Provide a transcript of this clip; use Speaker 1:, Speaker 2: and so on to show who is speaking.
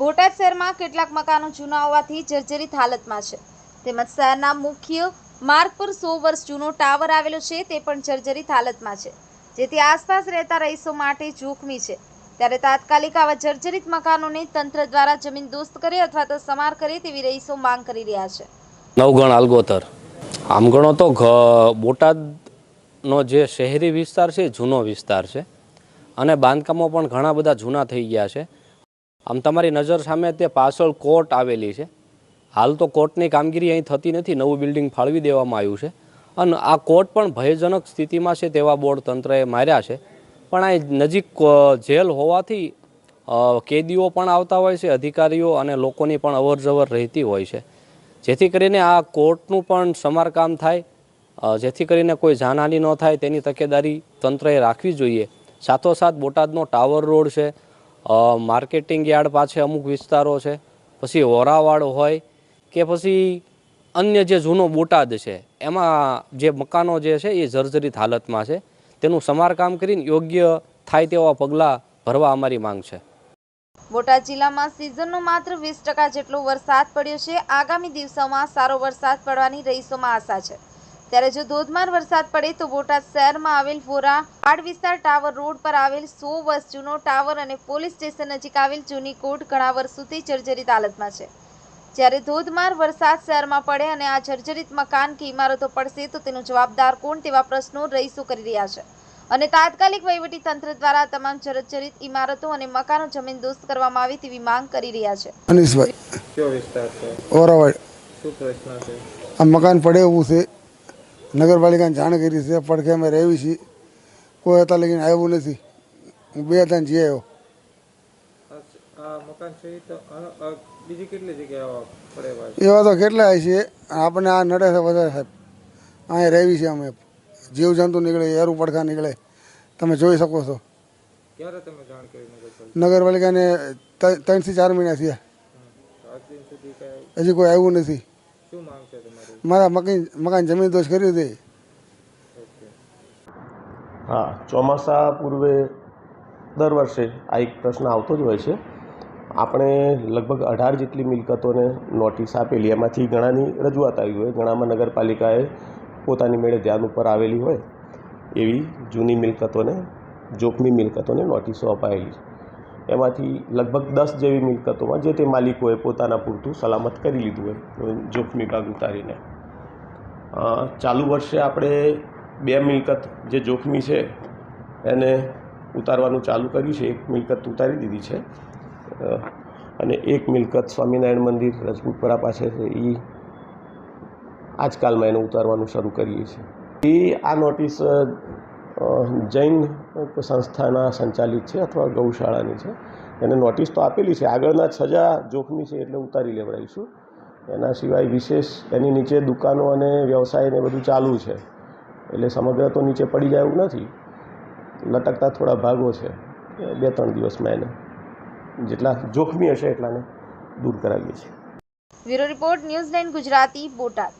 Speaker 1: બોટાદ શહેરમાં કેટલાક મકાનો જૂના હોવાથી જર્જરિત હાલતમાં છે. તેમજ શહેરના મુખ્ય માર્ગ પર સો વર્ષ જૂનો ટાવર આવેલો છે તે પણ જર્જરિત હાલતમાં છે. જેથી આસપાસ રહેતા રહીશો માટે જોખમી છે. ત્યારે તાત્કાલિક આવા જર્જરિત મકાનોને તંત્ર દ્વારા જમીન દોસ્ત કરે અથવા તો સમાર કરે તેવી રહીશો માંગ કરી રહ્યા છે.
Speaker 2: નવગણ આલગોતર. આમ ગણો તો બોટાદનો જે શહેરી વિસ્તાર છે જૂનો વિસ્તાર છે. અને બાંધકામો પણ ઘણા બધા જૂના થઈ ગયા છે. આમ તમારી નજર સામે તે પાછળ કોર્ટ આવેલી છે. હાલ તો કોર્ટની કામગીરી અહીં થતી નથી, નવું બિલ્ડિંગ ફાળવી દેવામાં આવ્યું છે. અને આ કોર્ટ પણ ભયજનક સ્થિતિમાં છે તેવા બોર્ડ તંત્રએ માર્યા છે. પણ આ નજીક જેલ હોવાથી કેદીઓ પણ આવતા હોય છે, અધિકારીઓ અને લોકોની પણ અવરજવર રહેતી હોય છે. જેથી કરીને આ કોર્ટનું પણ સમારકામ થાય જેથી કરીને કોઈ જાનહાની ન થાય, તેની તકેદારી તંત્રએ રાખવી જોઈએ. સાથોસાથ બોટાદનો ટાવર રોડ છે માર્કેટિંગ યાર્ડ પાસે અમુક વિસ્તારો છે. પછી હોરાવાડ હોય કે પછી અન્ય જે જૂનો બોટાદ છે, એમાં જે મકાનો જે છે એ જર્જરિત હાલતમાં છે. તેનું સમારકામ કરીને યોગ્ય થાય તેવા પગલાં ભરવા અમારી માંગ છે.
Speaker 1: બોટાદ જિલ્લામાં સિઝનનો માત્ર વીસ ટકા જેટલો વરસાદ પડ્યો છે. આગામી દિવસોમાં સારો વરસાદ પડવાની રહીશોમાં આશા છે. ત્યારે જો ધોધમાર વરસાદ પડે તો બોટાદ શહેરમાં આવેલ વોરા આડ વિસ્તાર ટાવર રોડ પર આવેલ સો વર્ષ જૂનો ટાવર અને પોલીસ સ્ટેશન નજીક આવેલ જૂની કોર્ટ ઘણા વર્ષોથી જર્જરિત હાલતમાં છે. જ્યારે ધોધમાર વરસાદ શહેરમાં પડે અને આ જર્જરિત મકાન કે ઇમારતો પડશે તો તેનો જવાબદાર કોણ તેવા પ્રશ્નો રહીશો કરી રહ્યા છે. અને તાત્કાલિક વહીવટી તંત્ર દ્વારા તમામ જર્જરિત ઇમારતો અને મકાનો જમીન દોસ્ત કરવામાં આવે તેવી માંગ કરી રહ્યા છે.
Speaker 3: અનીસભાઈ
Speaker 4: કયો વિસ્તાર છે?
Speaker 3: ઓરાવાડ.
Speaker 4: શું પ્રશ્ન છે?
Speaker 3: આ મકાન પડે એવું છે. નગરપાલિકાને જાણ કરી છે પડખે અમે રહેવી છીએ. કોઈ હતા લગીને આવ્યું નથી. હું બે હતા જઈ આવ્યો.
Speaker 4: એવા
Speaker 3: તો કેટલા છે. આપણને આ નડે છે વધારે સાહેબ. અહીંયા રહેવી છે અમે. જીવજંતુ નીકળે એરું પડખા નીકળે. તમે જોઈ શકો છો. નગરપાલિકાને ત્રણથી ચાર મહિના થયા. હજી કોઈ આવ્યું નથી.
Speaker 4: શું માંગ છે તમારી?
Speaker 3: મારા મકાન મકાન જમીન દોષ કર્યું છે
Speaker 5: હા ચોમાસા પૂર્વે દર વર્ષે આ એક પ્રશ્ન આવતો જ હોય છે. આપણે લગભગ અઢાર જેટલી મિલકતોને નોટિસ આપેલી એમાંથી ઘણાની રજૂઆત આવી હોય. ઘણામાં નગરપાલિકાએ પોતાની મેળે ધ્યાન ઉપર આવેલી હોય એવી જૂની મિલકતોને જોખમી મિલકતોને નોટિસો અપાયેલી એમાંથી લગભગ દસ જેવી મિલકતોમાં જે તે માલિકોએ પોતાના પૂરતું સલામત કરી લીધું હોય જોખમી ભાગ ઉતારીને. ચાલુ વર્ષે આપણે બે મિલકત જે જોખમી છે, એને ઉતારવાનું ચાલુ કર્યું છે, એક મિલકત ઉતારી દીધી છે. અને એક મિલકત સ્વામિનારાયણ મંદિર, રજપૂતપરા પાસે છે, એ આજકાલમાં એને ઉતારવાનું શરૂ કરીએ છીએ. એ આ નોટિસ જૈન સંસ્થાના સંચાલિત છે અથવા ગૌશાળાની છે. એને નોટિસ તો આપેલી છે. આગળના સજા જોખમી છે એટલે ઉતારી લેવડાવીશું. એના સિવાય વિશેષ એની નીચે દુકાનો અને વ્યવસાય ને બધું ચાલુ છે. એટલે સમગ્ર તો નીચે પડી જાય એવું નથી. લટકતા થોડા ભાગો છે. બે ત્રણ દિવસમાં એને જેટલા જોખમી હશે એટલાને દૂર કરાવીએ છીએ.
Speaker 1: Bureau report, news nine Gujarati, Botad.